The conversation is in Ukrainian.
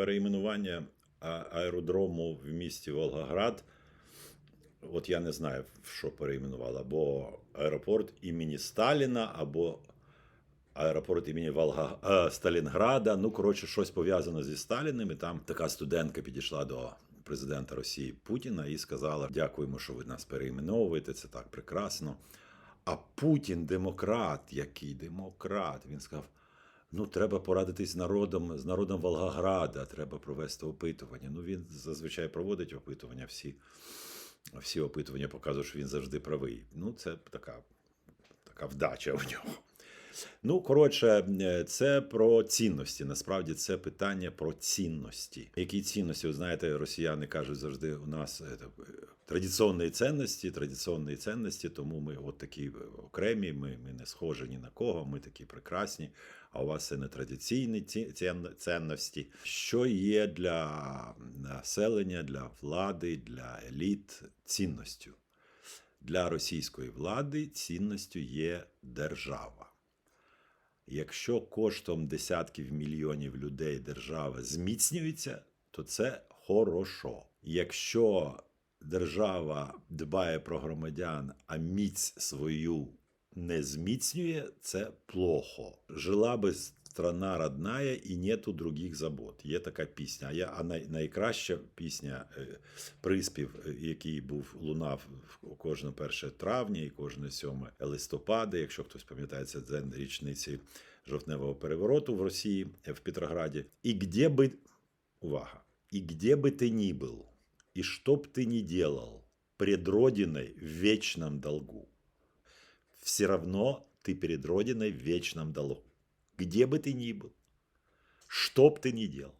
переіменування аеродрому в місті Волгоград. От я не знаю, що переіменували, або аеропорт імені Сталіна, або аеропорт імені Волга... е, Сталінграда. Ну, коротше, щось пов'язане зі Сталіним. І там така студентка підійшла до президента Росії Путіна і сказала: Дякуємо, що ви нас переіменовуєте, це так прекрасно. А Путін демократ, який демократ, він сказав: ну, треба порадитись з народом, з народом Волгограда, треба провести опитування. Ну, він зазвичай проводить опитування, всі, всі опитування показують, що він завжди правий. Ну, це така, така вдача в нього. Ну, коротше, е, це про цінності. Насправді це питання про цінності. Які цінності? Ви знаєте, росіяни кажуть завжди у нас е, е, традиційні цінності, традиційні цінності, тому ми от такі окремі, ми, ми не схожі ні на кого, ми такі прекрасні, а у вас це не традиційні ці- цінності. Що є для населення, для влади, для еліт цінністю? Для російської влади цінністю є держава. Якщо коштом десятків мільйонів людей держава зміцнюється, то це хорошо. Якщо держава дбає про громадян, а міць свою не зміцнює, це плохо. Жила би страна родная і нету других забот. Є така пісня. А я а най, найкраща пісня, е, приспів, е, який був лунав в кожне 1 травня і кожне 7 листопада. Якщо хтось пам'ятає, це день річниці жовтневого перевороту в Росії е, в Петрограді. І где би увага, і где бы ты ни был, и что б ты ни делал, пред Родиной в вечном долгу. Все равно ты перед Родиной в вечном долгу. Где бы ты ни был, что б ты ни делал.